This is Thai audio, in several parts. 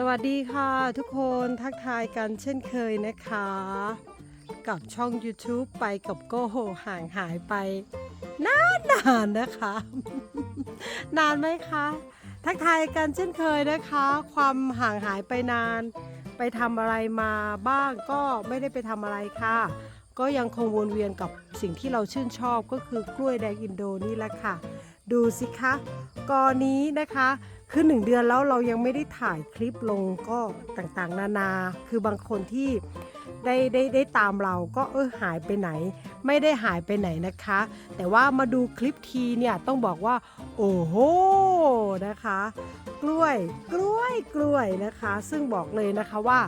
สวัสดีค่ะทุกคนทักทายกันเช่นเคยนะคะ กับช่อง YouTube ไปกับโกโหห่างหายไป นานนานๆนะคะ นานไหมคะ ทักทายกันเช่นเคยนะคะ ความห่างหายไปนาน ไปทำอะไรมาบ้างก็ไม่ได้ไปทำอะไรค่ะ ก็ยังคงวนเวียนกับสิ่งที่เราชื่นชอบก็คือกล้วยแดงอินโดนี่แหละค่ะ ดูสิคะกอนี้นะคะคือหนึ่งเดือนแล้วเรายังไม่ได้ถ่ายคลิปลงก็ต่างๆ นานา คือบางคนที่ได้ได้ได้ตามเราก็เออหายไปไหน ไม่ได้หายไปไหนนะคะ แต่ว่ามาดูคลิปทีเนี่ยต้องบอกว่า โอ้โหนะคะ กล้วยกล้วยกล้วยนะคะ ซึ่งบอกเลยนะคะว่า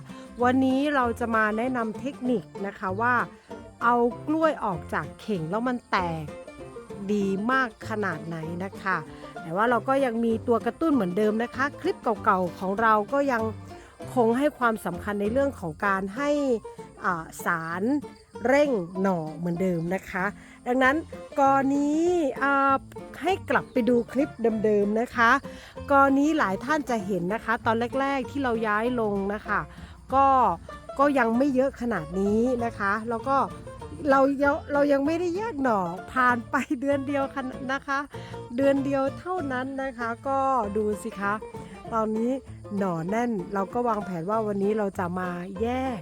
วันนี้เราจะมาแนะนำเทคนิคนะคะว่า เอากล้วยออกจากเข่งแล้วมันแตก ดีมากขนาดไหนนะคะ แต่ว่าเราก็ยังมีตัวกระตุ้นเหมือนเดิมนะคะ คลิปเก่าๆของเราก็ยังคงให้ความสำคัญในเรื่องของการให้สารเร่งหน่อเหมือนเดิมนะคะ ดังนั้นกรนี้ให้กลับไปดูคลิปเดิมๆนะคะกรนี้หลายท่านจะเห็นนะคะ ตอนแรกๆที่เราย้ายลงนะคะ ก็ก็ยังไม่เยอะขนาดนี้นะคะ แล้วก็ เรายังเรายังไม่ได้แยกหน่อผ่านไปเดือนเดียวคันนะคะ เดือนเดียวเท่านั้นนะคะ ก็ดูสิคะ ตอนนี้หน่อแน่นเราก็วางแผนว่าวันนี้เราจะมาแยก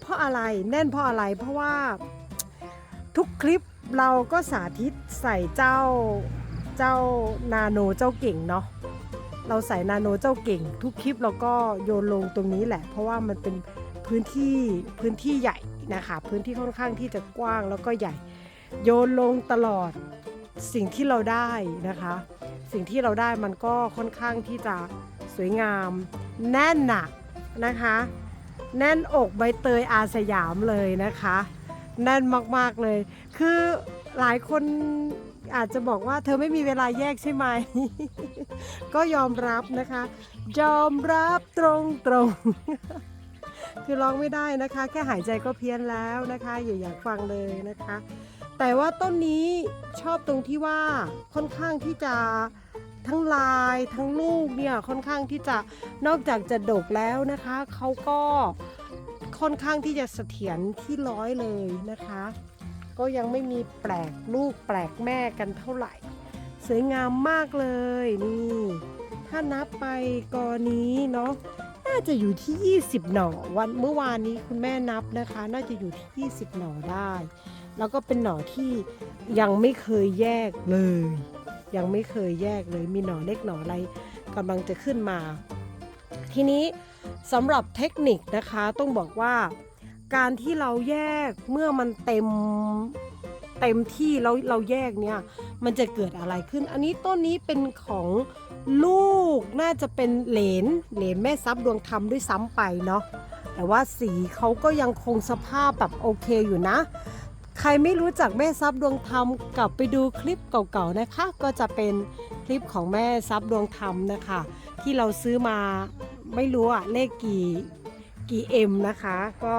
เพราะอะไรแน่นเพราะอะไรเพราะว่าทุกคลิปเราก็สาธิตใส่เจ้าเจ้านาโนเจ้าเก่งเนาะเราใส่นาโนเจ้าเก่ง ทุกคลิปเราก็โยนลงตรงนี้แหละ เพราะว่ามันเป็นพื้นที่พื้นที่ใหญ่ นะคะ พื้นที่ค่อนข้างที่จะกว้างแล้วก็ใหญ่ โยนลงตลอดสิ่งที่เราได้นะคะ สิ่งที่เราได้มันก็ค่อนข้างที่จะสวยงาม แน่นหนักนะคะ แน่นอกใบเตยอาสยามเลยนะคะ แน่นมากๆเลย คือหลายคนอาจจะบอกว่าเธอไม่มีเวลาแยกใช่ไหม ก็ยอมรับนะคะ ยอมรับตรงตรงๆ คือร้องไม่ได้นะคะ แค่หายใจก็เพี้ยนแล้วนะคะ อย่าอยากฟังเลยนะคะ แต่ว่าต้นนี้ชอบตรงที่ว่าค่อนข้างที่จะทั้งลายทั้งลูกเนี่ยค่อนข้างที่จะนอกจากจะดกแล้วนะคะเขาก็ค่อนข้างที่จะเสถียรที่ร้อยเลยนะคะ ก็ยังไม่มีแปลกลูกแปลกแม่กันเท่าไหร่ สวยงามมากเลยนี่ ถ้านับไปกอนี้เนาะาจะอยู่ที่ 20 หน่อวันเมื่อวานนี้คุณแม่นับนะคะ น่าจะอยู่ที่ 20 หน่อได้ แล้วก็เป็นหน่อที่ยังไม่เคยแยกเลย ยังไม่เคยแยกเลยมีหน่อเล็กหน่ออะไรกำลังจะขึ้นมา ทีนี้สำหรับเทคนิคนะคะต้องบอกว่า การที่เราแยกเมื่อมันเต็มเต็มที่แล้วเราแยกเนี่ยมันจะเกิดอะไรขึ้น อันนี้ต้นนี้เป็นของ ลูกน่าจะเป็นเหลนเหลนแม่ซับดวงธรรมด้วยซ้ำไปเนาะแต่ว่าสีเขาก็ยังคงสภาพแบบโอเคอยู่นะ ใครไม่รู้จักแม่ซับดวงธรรมกลับไปดูคลิปเก่าๆนะคะ ก็จะเป็นคลิปของแม่ซับดวงธรรมนะคะ ที่เราซื้อมาไม่รู้อะเลขกี่กี่เอ็มนะคะ ก็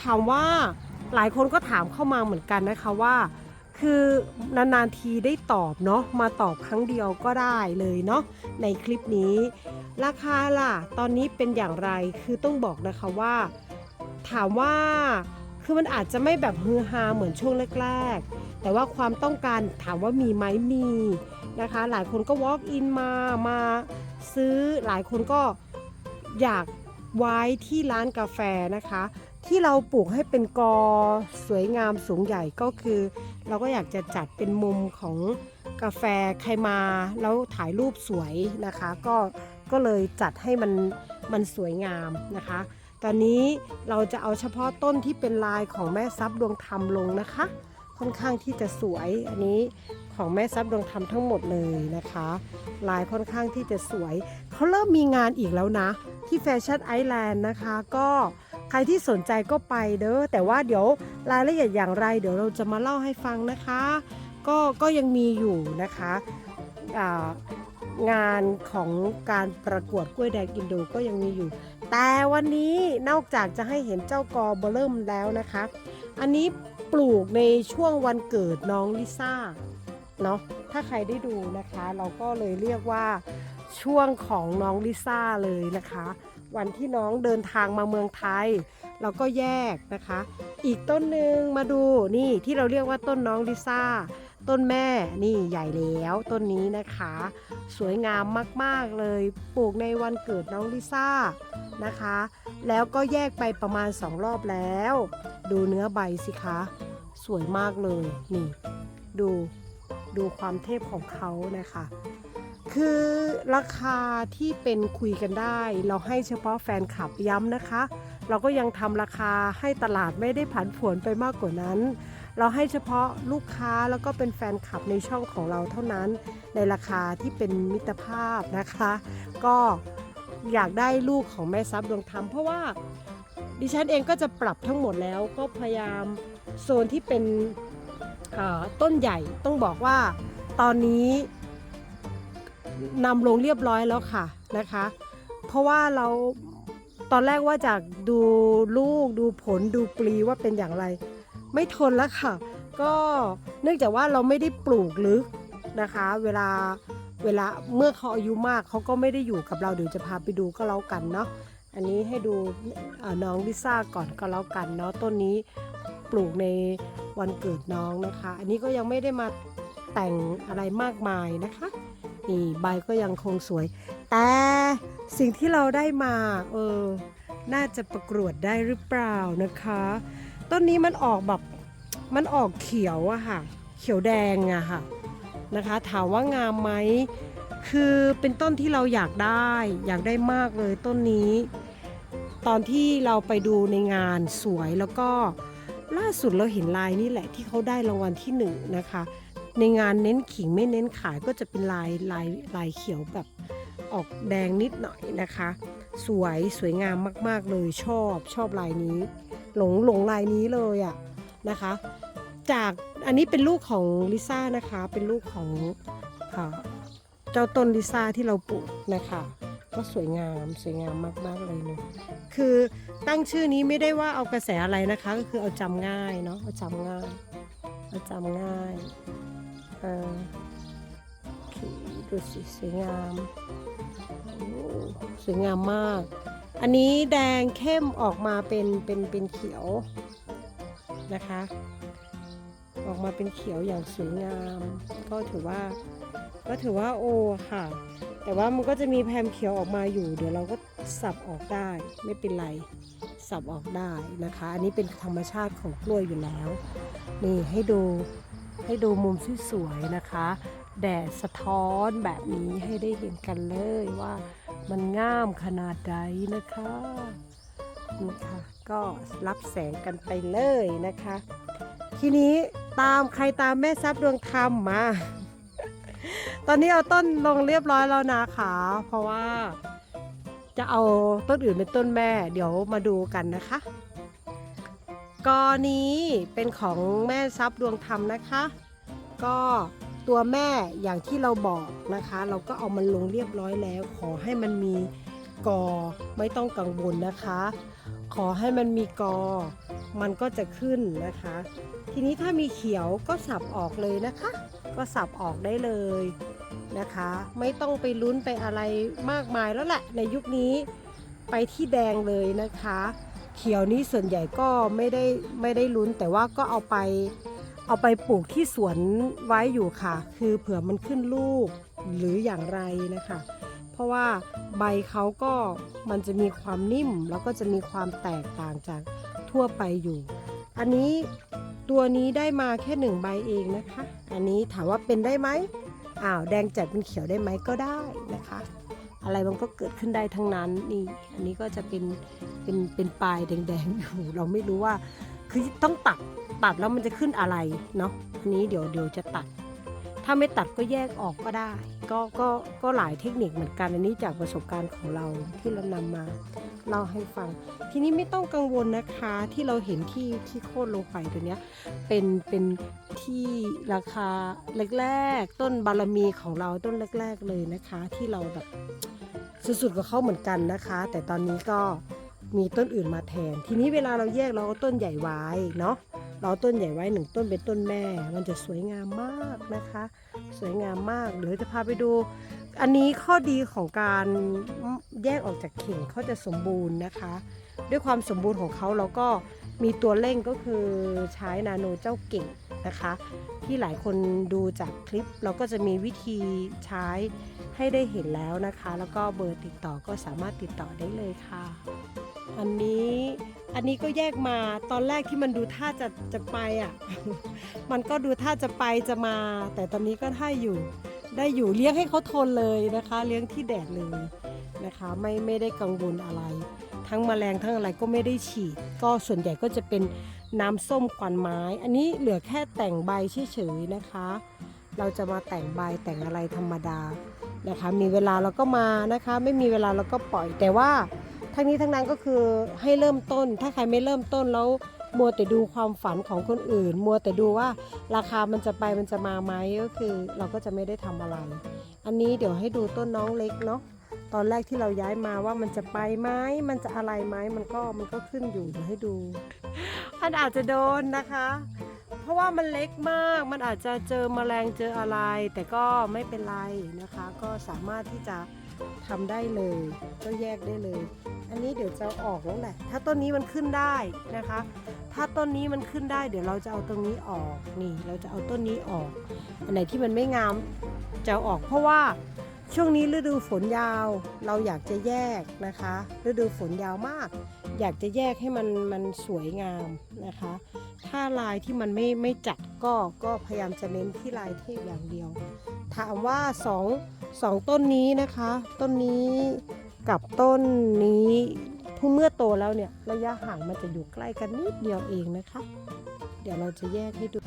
ถามว่าหลายคนก็ถามเข้ามาเหมือนกันนะคะว่า คือนานๆทีได้ตอบเนาะมาตอบครั้งเดียวก็ได้เลยเนาะในคลิปนี้ ราคาล่ะ ตอนนี้เป็นอย่างไรคือต้องบอกนะคะว่า ถามว่าคือมันอาจจะไม่แบบฮือฮาเหมือนช่วงแรกๆ แต่ว่าความต้องการถามว่ามีไหมมีนะคะ หลายคนก็ walk in มามาซื้อหลายคนก็อยากไว้ที่ร้านกาแฟนะคะ ที่เราปลูกให้เป็นกอสวยงามสูงใหญ่ก็คือ เราก็อยากจะจัดเป็นมุมของกาแฟใครมาแล้วถ่ายรูปสวยนะคะ ก็ก็เลยจัดให้มันมันสวยงามนะคะ ตอนนี้เราจะเอาเฉพาะต้นที่เป็นลายของแม่ซับดวงธรรมลงนะคะ ค่อนข้างที่จะสวยอันนี้ของแม่ซับดวงธรรมทั้งหมดเลยนะคะ ลายค่อนข้างที่จะสวยเขาเริ่มมีงานอีกแล้วนะ ที่แฟชั่นไอแลนด์นะคะก็ ใครที่สนใจก็ไปเด้อแต่ว่าเดี๋ยวรายละเอียดอย่างไร เดี๋ยวเราจะมาเล่าให้ฟังนะคะ ก็ก็ยังมีอยู่นะคะงานของการประกวดกล้วยแดงอินโดก็ยังมีอยู่ แต่วันนี้นอกจากจะให้เห็นเจ้ากอเบอร์เริ่มแล้วนะคะ อันนี้ปลูกในช่วงวันเกิดน้องลิซ่าเนาะถ้าใครได้ดูนะคะ เราก็เลยเรียกว่าช่วงของน้องลิซ่าเลยนะคะ วันที่น้องเดินทางมาเมืองไทย เราก็แยกนะคะ อีกต้นหนึ่งมาดูนี่ที่เราเรียกว่าต้นน้องลิซ่าต้นแม่นี่ใหญ่แล้วต้นนี้นะคะ สวยงามมากๆเลยปลูกในวันเกิดน้องลิซ่านะคะ แล้วก็แยกไปประมาณสองรอบแล้ว ดูเนื้อใบสิคะ สวยมากเลยนี่ ดูดูความเทพของเขานะคะ คือราคาที่เป็นคุยกันได้ เราให้เฉพาะแฟนคลับย้ำนะคะ เราก็ยังทำราคาให้ตลาดไม่ได้ผันผวนไปมากกว่านั้น เราให้เฉพาะลูกค้าแล้วก็เป็นแฟนคลับในช่องของเราเท่านั้น ในราคาที่เป็นมิตรภาพนะคะ ก็อยากได้ลูกของแม่ซับดวงธรรมเพราะว่าดิฉันเองก็จะปรับทั้งหมดแล้วก็พยายามโซนที่เป็นต้นใหญ่ต้องบอกว่าตอนนี้ นำลงเรียบร้อยแล้วค่ะนะคะ เพราะว่าเราตอนแรกว่าจะดูลูกดูผลดูปลีว่าเป็นอย่างไร ไม่ทนแล้วค่ะ ก็เนื่องจากว่าเราไม่ได้ปลูกลึกนะคะ เวลาเวลาเมื่อเขาอายุมากเขาก็ไม่ได้อยู่กับเราเดี๋ยวจะพาไปดูก็แล้วกันเนาะอันนี้ให้ดูน้องลิซ่าก่อนก็แล้วกันเนาะต้นนี้ปลูกในวันเกิดน้องนะคะ อันนี้ก็ยังไม่ได้มาแต่งอะไรมากมายนะคะ นี่ใบก็ยังคงสวย แต่สิ่งที่เราได้มาเออน่าจะประกวดได้หรือเปล่านะคะ ต้นนี้มันออกแบบมันออกเขียวอะค่ะ เขียวแดงอะค่ะนะคะถามว่างามไหมคือเป็นต้นที่เราอยากได้ อยากได้มากเลยต้นนี้ ตอนที่เราไปดูในงานสวยแล้วก็ล่าสุดเราเห็นลายนี่แหละที่เขาได้รางวัลที่หนึ่งนะคะ ในงานเน้นขิงไม่เน้นขายก็จะเป็นลายลายลายเขียวแบบออกแดงนิดหน่อยนะคะ สวยสวยงามมากๆเลยชอบชอบลายนี้ หลงหลงลายนี้เลยอะนะคะ จากอันนี้เป็นลูกของลิซ่านะคะเป็นลูกของเจ้าต้นลิซ่าที่เราปลูกนะคะก็สวยงามสวยงามมาก ๆ เลยเนอะคือตั้งชื่อนี้ไม่ได้ว่าเอากระแสอะไรนะคะ ก็คือเอาจำง่ายเนาะเอาจำง่ายเอาจำง่าย อดูสิสวยงามสวยงามมาก อันนี้แดงเข้มออกมาเป็นเป็นเป็นเขียวนะคะ ออกมาเป็นเขียวอย่างสวยงาม ก็ถือว่า ก็ถือว่าโอค่ะ แต่ว่ามันก็จะมีแพมเขียวออกมาอยู่ เดี๋ยวเราก็สับออกได้ไม่เป็นไรสับออกได้นะคะ อันนี้เป็นธรรมชาติของกล้วยอยู่แล้ว นี่ให้ดู ให้ดูมุมสวยๆนะคะ แดดสะท้อนแบบนี้ให้ได้เห็นกันเลยว่ามันงามขนาดใดนะคะนี่ค่ะก็รับแสงกันไปเลยนะคะ ทีนี้ตามใครตามแม่ซับดวงธรรมมา ตอนนี้เอาต้นลงเรียบร้อยแล้วนะคะ เพราะว่าจะเอาต้นอื่นเป็นต้นแม่ เดี๋ยวมาดูกันนะคะ กอนี้เป็นของแม่ซับดวงธรรมนะคะ ก็ตัวแม่อย่างที่เราบอกนะคะ เราก็เอามันลงเรียบร้อยแล้ว ขอให้มันมีกอไม่ต้องกังวลนะคะ ขอให้มันมีกอ มันก็จะขึ้นนะคะ ทีนี้ถ้ามีเขียวก็สับออกเลยนะคะ ก็สับออกได้เลยนะคะ ไม่ต้องไปลุ้นไปอะไรมากมายแล้วแหละในยุคนี้ไปที่แดงเลยนะคะ เขียวนี้ส่วนใหญ่ก็ไม่ได้ไม่ได้ลุ้น แต่ว่าก็เอาไปเอาไปปลูกที่สวนไว้อยู่ค่ะ คือเผื่อมันขึ้นลูกหรืออย่างไรนะคะ เพราะว่าใบเขาก็มันจะมีความนิ่มแล้วก็จะมีความแตกต่างจากทั่วไปอยู่ อันนี้ตัวนี้ได้มาแค่หนึ่งใบเองนะคะ อันนี้ถามว่าเป็นได้ไหมอ้าวแดงจัดเป็นเขียวได้ไหมก็ได้นะคะ อะไรมันก็เกิดขึ้นได้ทั้งนั้นนี่ อันนี้ก็จะเป็น เป็นเป็นปลายแดงๆอยู่เราไม่รู้ว่าคือต้องตัดตัดแล้วมันจะขึ้นอะไรเนาะอันนี้เดี๋ยวเดี๋ยวจะตัด ถ้าไม่ตัดก็แยกออกก็ได้ ก็ก็ก็หลายเทคนิคเหมือนกันอันนี้จากประสบการณ์ของเราที่เรานำมาเล่าให้ฟัง ทีนี้ไม่ต้องกังวลนะคะที่เราเห็นที่ที่โค่นลงไปตัวเนี้ยเป็นเป็นที่ราคาแรกๆ ต้นบารมีของเราต้นแรก ๆเลยนะคะ ที่เราแบบสุดๆกับเขาเหมือนกันนะคะ แต่ตอนนี้ก็ มีต้นอื่นมาแทน ทีนี้เวลาเราแยกเราเอาต้นใหญ่ไว้เนาะเราเอาต้นใหญ่ไว้หนึ่งต้นเป็นต้นแม่ มันจะสวยงามมากนะคะ สวยงามมากเดี๋ยวจะพาไปดู อันนี้ข้อดีของการแยกออกจากเข่งเขาจะสมบูรณ์นะคะ ด้วยความสมบูรณ์ของเขาเราก็มีตัวเร่งก็คือใช้นาโนเจ้าเก่งนะคะ ที่หลายคนดูจากคลิปเราก็จะมีวิธีใช้ให้ได้เห็นแล้วนะคะ แล้วก็เบอร์ติดต่อก็สามารถติดต่อได้เลยค่ะ อันนี้อันนี้ก็แยกมาตอนแรกที่มันดูท่าจะจะไปอะ มันก็ดูท่าจะไปจะมา แต่ตอนนี้ก็ท่าอยู่ได้อยู่เลี้ยงให้เขาทนเลยนะคะ เลี้ยงที่แดดเลยนะคะ ไม่ไม่ได้กังวลอะไร ทั้งแมลงทั้งอะไรก็ไม่ได้ฉีด ก็ส่วนใหญ่ก็จะเป็นน้ำส้มควันไม้ อันนี้เหลือแค่แต่งใบเฉยๆนะคะ เราจะมาแต่งใบแต่งอะไรธรรมดานะคะ มีเวลาเราก็มานะคะ ไม่มีเวลาเราก็ปล่อยแต่ว่า ทั้งนี้ทั้งนั้นก็คือให้เริ่มต้น ถ้าใครไม่เริ่มต้นแล้วมัวแต่ดูความฝันของคนอื่น มัวแต่ดูว่าราคามันจะไปมันจะมาไหมก็คือ เราก็จะไม่ได้ทำอะไร อันนี้เดี๋ยวให้ดูต้นน้องเล็กเนาะตอนแรกที่เราย้ายมาว่ามันจะไปไหมมันจะอะไรไหมมันก็มันก็ขึ้นอยู่เดี๋ยวให้ดูมันอาจจะโดนนะคะ เพราะว่ามันเล็กมากมันอาจจะเจอแมลงเจออะไร แต่ก็ไม่เป็นไรนะคะ ก็สามารถที่จะ ทำได้เลย ก็แยกได้เลย อันนี้เดี๋ยวจะออกแล้วแหละ ถ้าต้นนี้มันขึ้นได้นะคะ ถ้าต้นนี้มันขึ้นได้ เดี๋ยวเราจะเอาตรงนี้ออกนี่ เราจะเอาต้นนี้ออก อันไหนที่มันไม่งามจะอออกเพราะว่าช่วงนี้ฤดูฝนยาว เราอยากจะแยกนะคะ ฤดูฝนยาวมาก อยากจะแยกให้มันมันสวยงามนะคะ ถ้าลายที่มันไม่ไม่จัดก็ก็พยายามจะเน้นที่ลายเทพอย่างเดียว ถามว่าสอง สองต้นนี้นะคะ ต้นนี้กับต้นนี้ผู้เมื่อโตแล้วเนี่ย ระยะห่างมันจะอยู่ใกล้กันนิดเดียวเองนะคะ เดี๋ยวเราจะแยกให้ดู